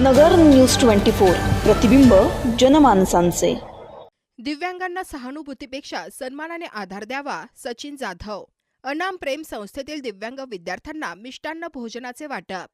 नगर news twenty four. प्रतिबिंब जनमानसांचे. दिव्यांगांना सहानुभूतीपेक्षा सन्मानाने आधार द्यावा सचिन जाधव. अनाम प्रेम संस्थेतील दिव्यांग विद्यार्थ्यांना मिष्टान्न भोजनाचे वाटप.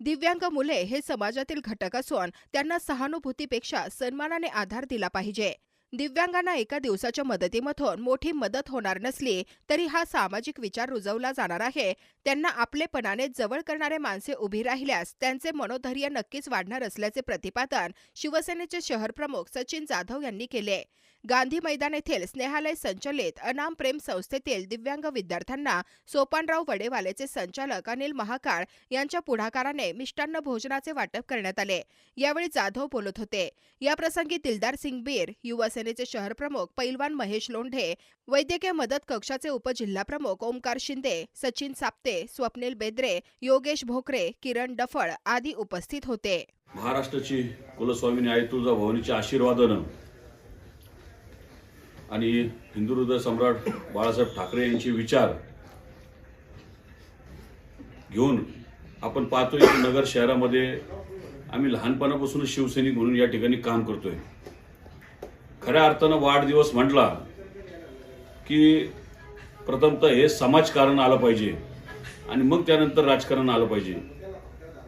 दिव्यांग मुले हे समाजातील घटक असून त्यांना सहानुभूतीपेक्षा सन्मानाने आधार दिला पाहिजे. दिव्यांगांना एका दिवसाच्या मदतीमधून मोठी मदत होणार नसली तरी हा सामाजिक विचार रुजवला जाणार आहे. त्यांना आपलेपणाने जवळ करणारे माणसे उभी राहिल्यास त्यांचे मनोधैर्य नक्कीच वाढणार असल्याचे प्रतिपादन शिवसेनेचे शहर प्रमुख सचिन जाधव यांनी केले. गांधी मैदान येथील स्नेहालय संचलित अनाम प्रेम संस्थेतील दिव्यांग विद्यार्थ्यांना सोपानराव वडेवालेचे संचालक अनिल महाकाळ यांच्या पुढाकाराने मिष्टान्न भोजनाचे वाटप करण्यात आले. यावेळी जाधव बोलत होते. याप्रसंगी दिलदार सिंग बीर युवासेनेचे शहर प्रमुख पैलवान महेश लोंढे वैद्यकीय मदत कक्षाचे उपजिल्हाप्रमुख ओमकार शिंदे सचिन साप्ते स्वप्नील बेद्रे योगेश भोकरे किरण डफळ आदी उपस्थित होते. महाराष्ट्राची कुलस्वामिनी आई तुळजाभवानीच्या आशीर्वादानं आणि हिंदू हृदय सम्राट बाळासाहेब ठाकरे यांचे विचार घेऊन आपण पाहतोय की नगर शहरामध्ये आम्ही लहानपणापासून शिवसैनिक म्हणून या ठिकाणी काम करतोय. खऱ्या अर्थानं वाढदिवस म्हटला की प्रथमतः हे समाजकारण आलं पाहिजे आणि मग त्यानंतर राजकारण आलं पाहिजे.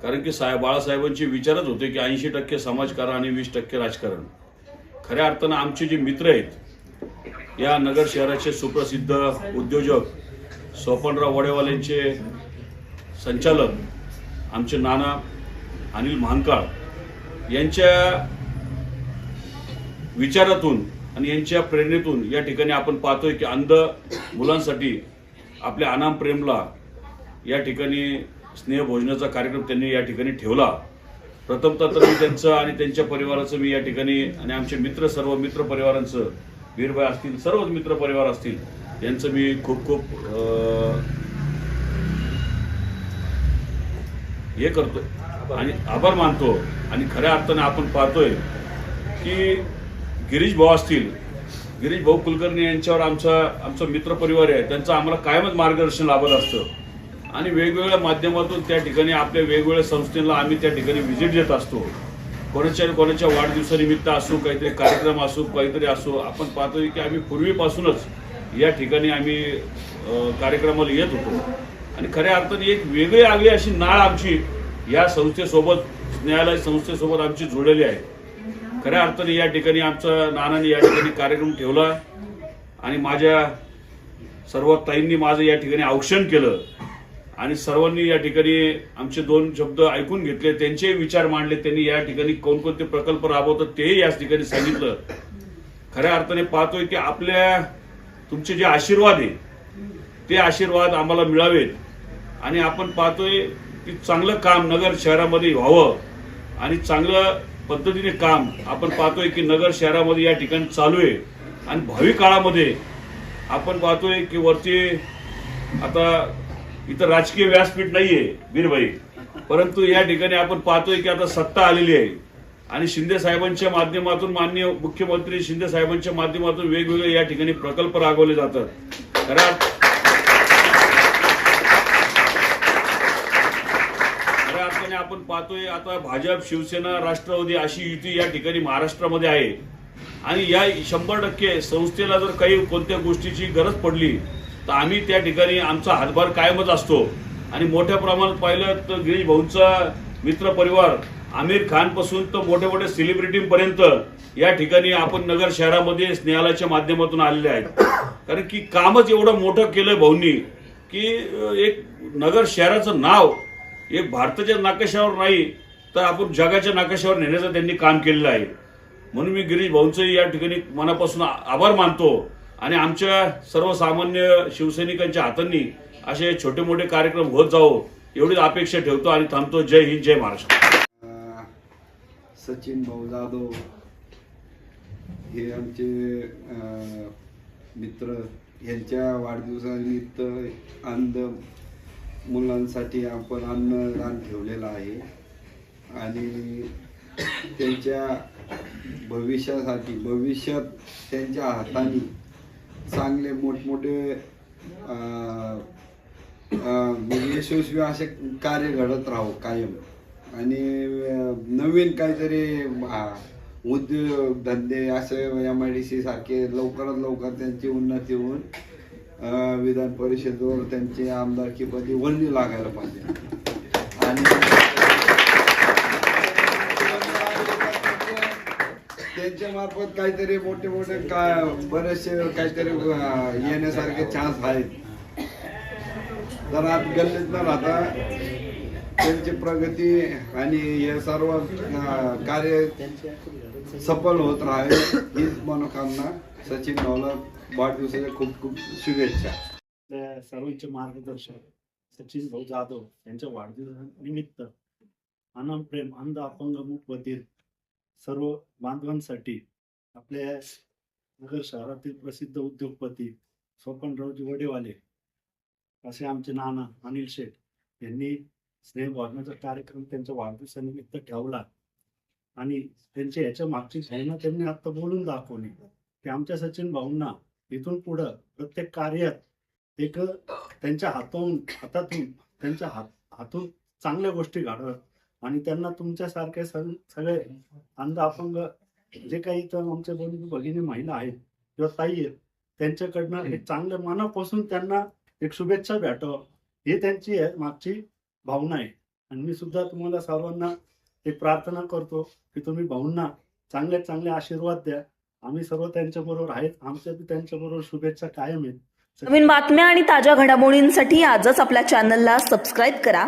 कारण की साहेब बाळासाहेबांचे विचारच होते की ऐंशी टक्के समाजकारण आणि वीस टक्के राजकारण. खऱ्या अर्थानं आमचे जे मित्र आहेत या नगर शहराचे सुप्रसिद्ध उद्योजक सोपनराव वडेवालेंचे संचालक आमचे नाना अनिल महांकाळ यांच्या विचारातून आणि यांच्या प्रेरणेतून या ठिकाणी आपण पाहतोय की अंध मुलांसाठी आपल्या अनाम प्रेमला या ठिकाणी स्नेहभोजनाचा कार्यक्रम त्यांनी या ठिकाणी ठेवला. प्रथमतः तर मी त्यांचं आणि त्यांच्या परिवाराचं मी या ठिकाणी आणि आमचे मित्र सर्व मित्र परिवारांचं वीरबाई असतील सर्वच मित्र परिवार असतील यांचं मी खूप खूप हे करतो आणि आभार मानतो आणि खऱ्या अर्थाने आपण पाहतोय की गिरीश भाऊ असतील गिरीश भाऊ कुलकर्णी यांच्यावर आमचा आमचा मित्र परिवार आहे त्यांचं आम्हाला कायमच मार्गदर्शन लाभत असतं. आणि वेगवेगळ्या माध्यमातून त्या ठिकाणी आपल्या वेगवेगळ्या संस्थेला आम्ही त्या ठिकाणी व्हिजिट देत असतो. कोणाच्या कोणाच्या वाढदिवसानिमित्त असो काहीतरी कार्यक्रम असो काहीतरी असो आपण पाहतोय की आम्ही पूर्वीपासूनच या ठिकाणी आम्ही कार्यक्रमाला येत होतो. आणि खऱ्या अर्थाने एक वेगळी आगळी अशी नाळ आमची या संस्थेसोबत न्यायालय संस्थेसोबत आमची जुळलेली आहे. खऱ्या अर्थाने या ठिकाणी आमचा नानाने या ठिकाणी कार्यक्रम ठेवला आणि माझ्या सर्व ताईंनी माझं या ठिकाणी औक्षण केलं. आणि सर्वांनी या ठिकाणी आमचे दोन शब्द ऐकून घेतले त्यांचे विचार मांडले त्यांनी या ठिकाणी कोणकोणते प्रकल्प राबवतात तेही याच ठिकाणी सांगितलं. खऱ्या अर्थाने पाहतोय की आपल्या तुमचे जे आशीर्वाद आहे ते आशीर्वाद आम्हाला मिळावेत. आणि आपण पाहतोय की चांगलं काम नगर शहरामध्ये व्हावं आणि चांगलं पद्धतीने काम आपण पाहतोय की नगर शहरामध्ये या ठिकाणी चालू आहे. आणि भावी काळामध्ये आपण पाहतोय की वरती आता इथं राजकीय व्यासपीठ नाहीये वीरभाई. परंतु या ठिकाणी आपण पाहतोय की आता सत्ता आलेली आहे. आणि शिंदे साहेबांच्या माध्यमातून माननीय मुख्यमंत्री शिंदे साहेबांच्या माध्यमातून वेगवेगळे या ठिकाणी प्रकल्प राबवले जातात. खरं खऱ्या अर्थाने आपण पाहतोय आता भाजप शिवसेना राष्ट्रवादी अशी युती या ठिकाणी महाराष्ट्रामध्ये आहे. आणि या शंभर टक्के संस्थेला जर काही कोणत्या गोष्टीची गरज पडली तर आम्ही त्या ठिकाणी आमचा हातभार कायमच असतो. आणि मोठ्या प्रमाणात पाहिलं तर गिरीश भाऊंचा मित्र परिवार आमिर खानपासून तर मोठे मोठे सेलिब्रिटींपर्यंत या ठिकाणी आपण नगर शहरामध्ये स्नेहालयाच्या माध्यमातून आलेले आहेत. कारण की कामच एवढं मोठं केलं भाऊंनी की एक नगर शहराचं नाव एक भारताच्या नाकाशावर नाही तर आपण जगाच्या नाकाशावर नेण्याचं त्यांनी काम केलेलं आहे. म्हणून मी गिरीश भाऊंचं या ठिकाणी मनापासून आभार मानतो. आणि आमच्या सर्वसामान्य शिवसैनिकांच्या हातांनी असे छोटे मोठे कार्यक्रम होत जावो एवढीच अपेक्षा ठेवतो आणि थांबतो. जय हिंद जय महाराष्ट्र. सचिन भाऊ जाधव हे आमचे मित्र यांच्या वाढदिवसानिमित्त अंध मुलांसाठी आपण अन्नदान ठेवलेलं आहे. आणि त्यांच्या भविष्यासाठी भविष्यात त्यांच्या हाताने चांगले मोठमोठे यशस्वी असे कार्य घडत राहो कायम. आणि नवीन काहीतरी उद्योग धंदे असे एम आय डी सी सारखे लवकरात लवकर त्यांची उन्नती होऊन विधान परिषदेवर त्यांची आमदारकीपदी वल्ली लागायला पाहिजे. त्यांच्या मार्फत काहीतरी मोठे मोठे काय बरेचसे काहीतरी येण्यासारखे चान्स आहेत. तर आज गल्लीत न राहता त्यांची प्रगती आणि हे सर्व कार्य सफल होत राहावे हीच मनोकामना सचिन भाऊला वाढदिवसाच्या खूप खूप शुभेच्छा. आपल्या सर्वांचे मार्गदर्शक सचिन भाऊ जाधव यांच्या वाढदिवसानिमित्त अनाम प्रेम अंध अपंग मुख बधीर सर्व बांधवांसाठी आपल्या नगर शहरातील प्रसिद्ध उद्योगपती स्वपनरावजी वडेवाले असे आमचे नाना अनिल शेठ यांनी स्नेह भोजनाचा कार्यक्रम त्यांच्या वाढदिवसानिमित्त ठेवला. आणि त्यांच्या याच्या मागची भावना त्यांनी आता बोलून दाखवली. की आमच्या सचिन भाऊंना इथून पुढं प्रत्येक कार्यात एक त्यांच्या हातून हातातून त्यांच्या हात हातून चांगल्या गोष्टी घडवत आणि त्यांना तुमच्यासारखे सग सगळे अंध अपंग जे काही इथं आमचे बंधू भगिनी महिला आहेत किंवा ताई आहेत त्यांच्याकडनं एक चांगल्या मनापासून त्यांना एक शुभेच्छा भेटावं ही त्यांची आहे मागची भावना आहे. आणि मी सुद्धा तुम्हाला सर्वांना एक प्रार्थना करतो की तुम्ही भाऊंना चांगले चांगले आशीर्वाद द्या. आम्ही सर्व त्यांच्या बरोबर आहेत. आमच्या बी त्यांच्या बरोबर शुभेच्छा कायम आहेत. नवीन बातम्या आणि ताज्या घडामोडींसाठी आजच आपल्या चॅनलला सबस्क्राईब करा.